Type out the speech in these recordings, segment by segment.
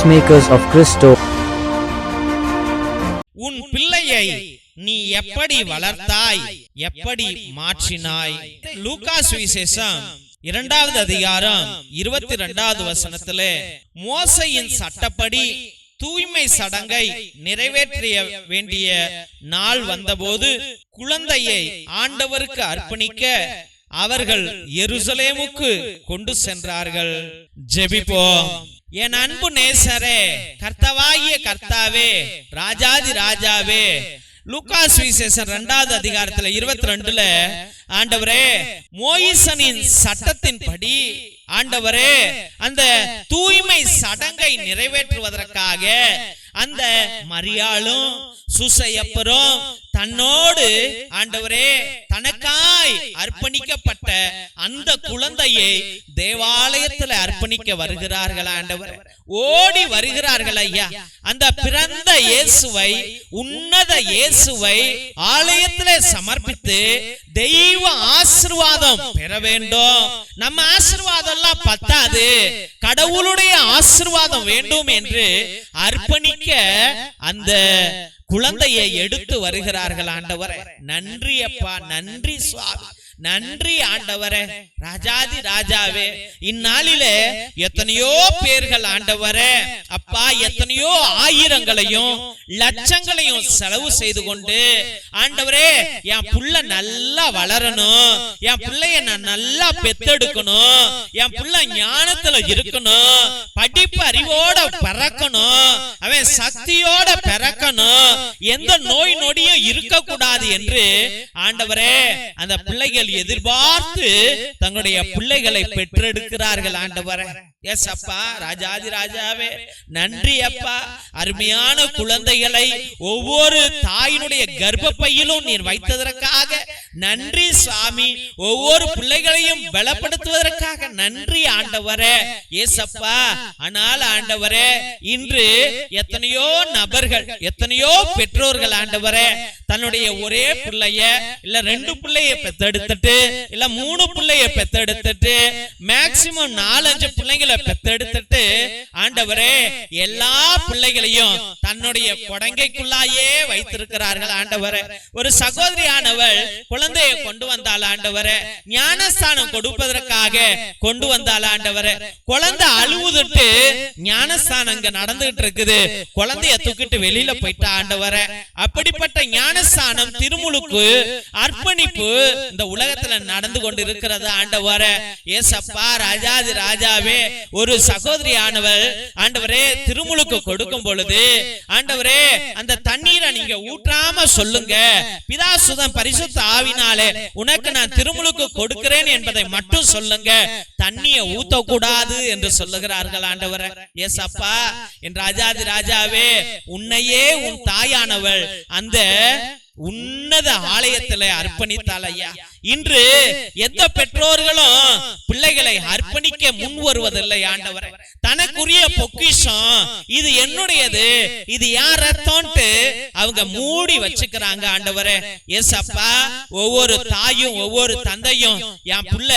Peacemakers of Christo. உன் பிள்ளையை நீ எப்படி வளர்த்தாய்? எப்படி மாற்றினாய்? லூகா சுவிசேஷம் இரண்டாவது அதிகாரம் இருபத்தி இரண்டாவது வசனத்துல மோசையின் சட்டப்படி தூய்மை சடங்கை நிறைவேற்றிய வேண்டிய நாள் வந்தபோது குழந்தையை ஆண்டவருக்கு அர்ப்பணிக்க அவர்கள் எருசலேமுக்கு கொண்டு சென்றார்கள். ஜெபிப்போம். என் அன்பு நேசரே கர்த்தவாகிய கர்த்தாவே ராஜாதி ராஜாவே. லுக்கா சுவிசேஷன் ரெண்டாவது அதிகாரத்துல இருபத்தி ரெண்டுல ஆண்டவரே மோயிசனின் சட்டத்தின் படி ஆண்டவரே அந்த தூய்மை சடங்கை நிறைவேற்றுவதற்காக அந்த மரியாளும் சுசையப்பரும் தன்னோடு ஆண்டவரே தனக்காய் அர்ப்பணிக்கப்பட்ட அந்த குழந்தையை தேவாலயத்தில் அர்ப்பணிக்க வருகிறார்கள் ஆண்டவர்? ஓடி வருகிறார்கள் ஐயா. அந்த பிறந்த இயேசுவை உன்னத இயேசுவை ஆலயத்திலே சமர்ப்பித்து தெய்வ ஆசிர்வாதம் பெற வேண்டும். நம்ம ஆசிர்வாதம் எல்லாம் பத்தாது. கடவுளுடைய ஆசிர்வாதம் வேண்டும் என்று அர்ப்பணிக்க அந்த குழந்தையை எடுத்து வருகிறார்கள் ஆண்டவர். நன்றி அப்பா நன்றி சுவாமி. நன்றி ஆண்டவரே. ராஜாதி ராஜாவே. இந்நாளிலே எத்தனையோ பேர்கள் ஆண்டவரே. அப்பா எத்தனையோ ஆயிரங்களையும் லட்சங்களையும் செலவு செய்து கொண்டு ஆண்டவரே என் புள்ள நல்லா வளரணும். என் பிள்ளைய நான் நல்லா பெத்தெடுக்கணும். என் புள்ள ஞானத்துல இருக்கணும். படிப்பு அறிவோட பிறக்கணும். அவன் சக்தியோட பிறக்கணும். எந்த நோய் நொடியும் இருக்கக்கூடாது என்று ஆண்டவரே அந்த பிள்ளைகள் எதிர்பார்த்து தங்களுடைய பிள்ளைகளை பெற்றெடுக்கிறார்கள் ஆண்டவரை. எஸ் அப்பா ராஜாதி ராஜாவே. நன்றி அப்பா. அருமையான குழந்தைகளை ஒவ்வொரு தாயினுடைய கர்ப்பப்பையிலும் நீர் வைத்ததற்காக நன்றி சாமி ஒவ்வொரு பிள்ளைகளையும் பலப்படுத்துவதற்காக நன்றி ஆண்டவரே. ஏசப்பா ஆனால் ஆண்டவரே இன்று எத்தனையோ நபர்கள் எத்தனையோ பெற்றோர்கள் ஆண்டவரே தன்னுடைய ஒரே பிள்ளைய இல்ல ரெண்டு பிள்ளைய பெத்தெடுத்துட்டு இல்ல மூணு பிள்ளைய பெத்தெடுத்துட்டு மேக்சிமம் நாலஞ்சு பிள்ளைங்களை பெத்தெடுத்துட்டு ஆண்டவரே எல்லா பிள்ளைகளையும் தன்னுடைய கொடங்கைக்குள்ளாயே வைத்திருக்கிறார்கள் ஆண்டவரே. ஒரு சகோதரியானவள் குழந்தையை கொண்டு வந்தாள் ஆண்டவரே. ஞானஸ்தானம் கொடுப்பதற்காக கொண்டு வந்தாள் ஆண்டவரே. குழந்தை அழுவுதுட்டு ஞானஸ்தானம் இங்க நடந்துகிட்டு இருக்குது. குழந்தைய தூக்கிட்டு வெளியில போயிட்டா ஆண்டவரே. அப்படிப்பட்ட ஞானஸ்தானம் திருமுழுக்கு அர்ப்பணிப்பு இந்த உலகத்துல நடந்து கொண்டு இருக்கிறது ஆண்டவரே. ஏசப்பா ராஜாதி ராஜாவே ஒரு சகோதரி ஆண்டவரே திருமுழுக்கு கொடுக்கும் பொழுது ஆண்டவரே அந்த தண்ணீரை நீங்க ஊற்றாம சொல்லுங்க. பிதா சுதன் பரிசுத்த ஆவினாலே உனக்கு நான் திருமுழுக்கு கொடுக்கிறேன் என்பதை மட்டும் சொல்லுங்க. தண்ணிய ஊத்த கூடாது என்று சொல்லுகிறார்கள் ஆண்டவர. எஸ் அப்பா என் ராஜாதி ராஜாவே உன்னையே உன் தாயானவள் அந்த உன்னத ஆலயத்துல அர்ப்பணித்தாள் ஐயா. இன்று எந்த பெற்றோர்களும் பிள்ளைகளை அர்ப்பணிக்க முன் வருவதில்லை ஆண்டவர். தனக்குரிய பொக்கிஷம் இது என்னுடையது இது யார் ரத்தம்ட்டு அவங்க மூடி வச்சுக்கிறாங்க ஆண்டவரே. எஸ் அப்பா ஒவ்வொரு தாயும் ஒவ்வொரு தந்தையும் என் புள்ள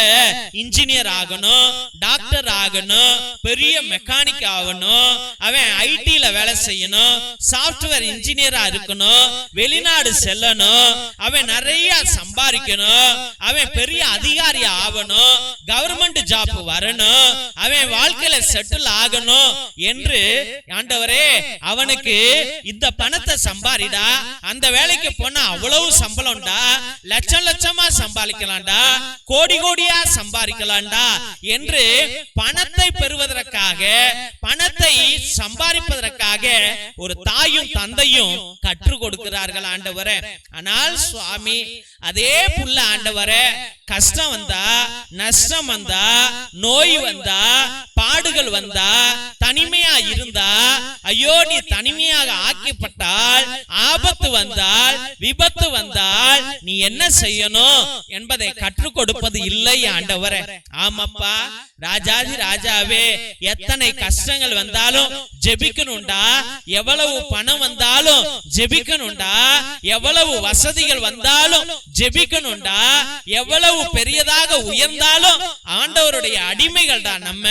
இன்ஜினியர் ஆகணும் டாக்டர் ஆகணும் பெரிய மெக்கானிக் ஆகணும் அவன் ஐடில வேலை செய்யணும் சாப்ட்வேர் இன்ஜினியரா இருக்கணும் வெளிநாடு செல்லணும் அவன் நிறைய சம்பாதிக்கணும் அவன் பெரிய அதிகாரி ஆகணும். கவர்மெண்ட் ஜாப் வரணும். அவன் வாழ்க்கையில செட்டில் ஆகணும் என்று ஆண்டவரே அவனுக்கு இந்த பணத்தை சம்பாரிடா. அந்த வேலைக்கு போனா அவ்வளவு சம்பளம்டா. லட்சம் லட்சமா சம்பாதிக்கலாம்டா. கோடி கோடியா சம்பாதிக்கலாம்டா என்று பணத்தை பெறுவதற்காக பணத்தை சம்பாதிப்பதற்காக ஒரு தாயும் தந்தையும் கற்றுக் கொடுக்கிறார்கள் ஆண்டவரே. ஆனால் சுவாமி அதே புள்ள ஆண்டவரே கஷ்டம் வந்தா நஷ்டம் வந்தா நோய் வந்தா பாடுகள் வந்தா தனிமையா இருந்தா ஐயோ நீ தனிமையாக ஆக்கப்பட்டால் ஆபத்து வந்தால் விபத்து வந்தால் நீ என்ன செய்யணும் என்பதை கற்றுக் கொடுப்பது இல்லை ஆண்டவரே. ஆமாப்பா ராஜாதி ராஜாவே எத்தனை கஷ்டங்கள் வந்தாலும் ஜெபிக்கணும்டா. எவ்வளவு பணம் வந்தாலும் ஜெபிக்கணும்டா. எவ்வளவு வசதிகள் வந்தாலும் ஜெபிக்கணும்டா. எவ்வளவு பெரியதாக உயர்ந்தாலும் ஆண்டவருடைய அடிமைகள் தான் நம்ம.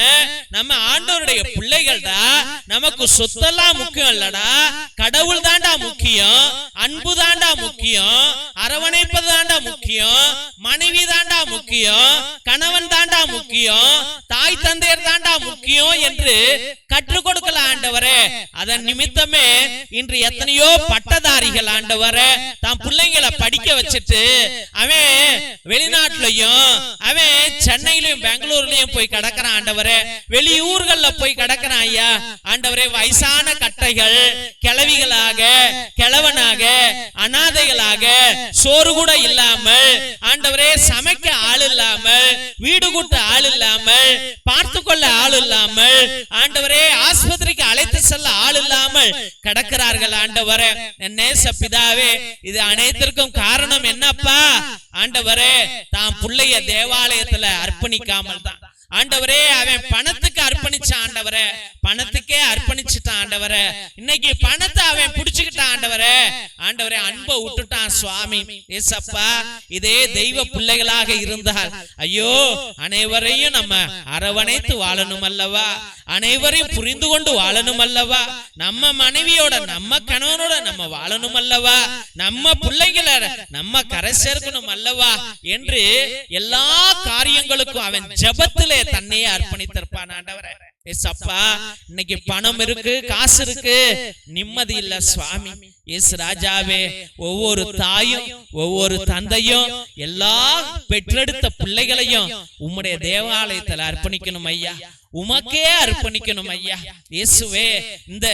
நம்ம ஆண்டவருடைய பிள்ளைகள்டா. நமக்கு சொத்தெல்லாம் முக்கியம் இல்லடா. கடவுள் தாண்டா முக்கியம். அன்பு தாண்டா முக்கியம். அரவணைப்பது தாண்டா முக்கியம் மனைவி தாண்டா முக்கியம் கணவன் தாண்டா முக்கியம் தாய் தந்தையர் தாண்டா முக்கியம் என்று கற்றுக் கொடுக்கல ஆண்டவரே. அதன் நிமித்தமே இன்று எத்தனையோ பட்டதாரிகள் ஆண்டவரே தாம் பிள்ளைங்களை படிக்க வச்சுட்டு அவன் வெளிநாட்டுலயும் அவன் சென்னையிலயும் பெங்களூர்லயும் போய் கிடக்கிறான் ஆண்டவரே. வெளியூர்கள்ல போய் கிடக்கிறான் ஐயா. ஆண்டவரே வயசான கட்டைகள் கிளவிகளாக கிழவனாக அனாதைகளாக சோறு கூட இல்லாமல் ஆண்டவரே சமைக்க ஆள் இல்லாமல் வீடு கூட்ட ஆள் இல்லாம பார்த்து கொள்ள ஆள் இல்லாமல் ஆண்டவரே ஆஸ்பத்திரிக்கு அழைத்து செல்ல ஆள் இல்லாமல் கிடக்கிறார்கள் ஆண்டவரே. நேச பிதாவே இது அனைத்திற்கும் காரணம் என்னப்பா? ஆண்டவரே தான் புள்ளைய தேவாலயத்துல அர்ப்பணிக்காமல் தான். ஆண்டவரே அவன் பணத்துக்கு அர்ப்பணிச்ச ஆண்டவரே பணத்துக்கே அர்ப்பணிச்சுட்டான் ஆண்டவரே. இன்னைக்கு பணத்தை அவன் புடிச்சுக்கிட்டான் ஆண்டவரே. ஆண்டவரே அன்பை விட்டுட்டான் சுவாமி. ஏசப்பா இதே தெய்வ பிள்ளைகளாக இருந்தால் ஐயோ அனைவரையும் நம்ம அரவணைத்து வாழணும் அல்லவா அனைவரையும் புரிந்து கொண்டு வாழணும் அல்லவா நம்ம மனைவியோட நம்ம கணவனோட நம்ம வாழணும் அல்லவா நம்ம பிள்ளைகளை நம்ம கரை சேர்க்கணும் அல்லவா என்று எல்லா காரியங்களுக்கும் அவன் ஜபத்திலே தன்னையே அர்ப்பணித்திருப்பான் ஆண்டவரே. ஏசப்பா இன்னைக்கு பணம் இருக்கு காசு இருக்கு. நிம்மதி இல்ல சுவாமி. எஸ் ராஜாவே ஒவ்வொரு தாயும் ஒவ்வொரு தந்தையும் எல்லா பெற்றெடுத்த பிள்ளைகளையும் உம்முடைய தேவாலயத்துல அர்ப்பணிக்கணும் ஐயா. உமக்கே அர்ப்பணிக்கணும் ஐயா. இயேசுவே இந்த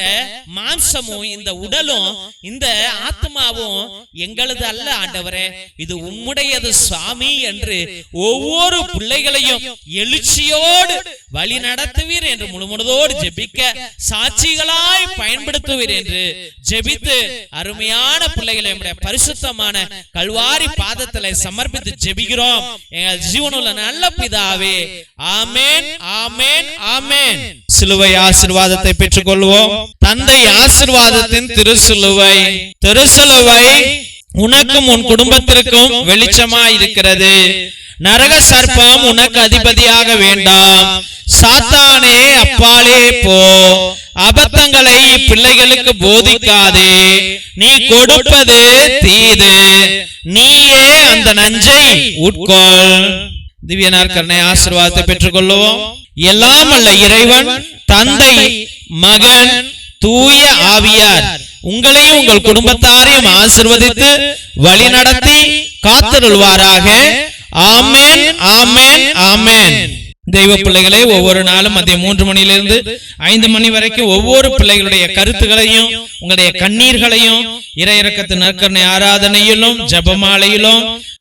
மாம்சமும் இந்த உடலும் இந்த ஆத்மாவும் எங்களது அல்ல ஆண்டவரே. இது உம்முடையது சுவாமி என்று ஒவ்வொரு பிள்ளைகளையும் எழுச்சியோடு வழி நடத்துவீர் என்று முழுமுழுதோடு ஜெபிக்க சாட்சிகளாய் பயன்படுத்துவீர் என்று ஜெபித்து அருமையான பிள்ளைகளை நம்முடைய பரிசுத்தமான கல்வாரி பாதத்தில் சமர்ப்பித்து ஜெபிக்கிறோம். எங்கள் ஜீவனுள்ள நல்ல பிதாவே ஆமேன் ஆமேன் ஆமேன். சிலுவை ஆசிர்வாதத்தை பெற்றுக் கொள்வோம் தந்தை ஆசிர்வாதத்தின் திருசிலுவை திருசிலுவை உனக்கும் உன் குடும்பத்திற்கும் வெளிச்சமா இருக்கிறது நரக சர்ப்பம் உனக்கு அதிபதியாக வேண்டாம். சாத்தானே அப்பாலே போ. அபத்தங்களை பிள்ளைகளுக்கு போதிக்காதே. நீ கொடுப்பது தீது. நீயே அந்த நஞ்சை உட்கொள். திவ்ய நாற்கரணை ஆசிர்வாதத்தை பெற்றுக் கொள்ளுவோம் எல்லாம் அல்ல இறைவன் தந்தை மகன் தூய ஆவியார். உங்களையும் உங்கள் குடும்பத்தாரையும் ஆசிர்வதித்து வழிநடத்தி காத்திருள்வாராக. ஆமென் ஆமென் ஆமென் தெய்வ பிள்ளைகளே ஒவ்வொரு நாளும் மதியம் மூன்று மணியிலிருந்து ஐந்து மணி வரைக்கும் ஒவ்வொரு பிள்ளைகளுடைய கருத்துகளையும் உங்களுடைய கண்ணீர்களையும் இறையிறக்கத்து நற்கரணை ஆராதனையிலும் ஜபமாலையிலும்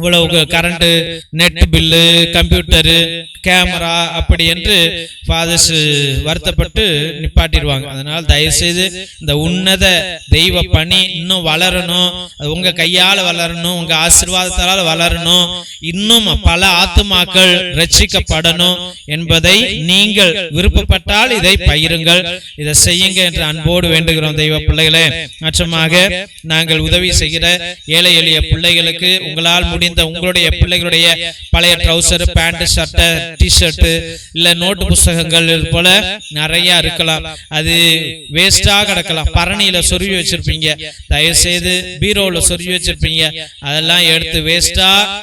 இவ்வளவு current net bill computer camera அப்படி என்று ஃபாதர்ஸ் வருத்தப்பட்டு நிப்பாட்டிடுவாங்க. அதனால் தயவுசெய்து இந்த உன்னத தெய்வ பணி இன்னும் வளரணும். அது உங்க கையால் வளரணும். உங்க ஆசீர்வாதத்தால் வளரணும். இன்னும் பல ஆத்துமாக்கள் ரட்சிக்கப்படணும் என்பதை நீங்கள் விருப்பப்பட்டால் இதை பயிருங்கள் இதை செய்யுங்க என்று அன்போடு வேண்டுகிறோம் தெய்வ பிள்ளைகளே. மற்றமாக நாங்கள் உதவி செய்கிற ஏழை எளிய பிள்ளைகளுக்கு உங்களால் முடிந்த உங்களுடைய பிள்ளைகளுடைய பழைய trouser pant shirt T shirt இல்ல நோட்டு புஸ்தகங்கள் போல நிறைய இருக்கலாம். அது வேஸ்டா கிடக்கலாம். பரணியில சொருவி வச்சிருப்பீங்க. தயவு செய்து பீரோல சொருவி வச்சிருப்பீங்க. அதெல்லாம் எடுத்து வேஸ்டா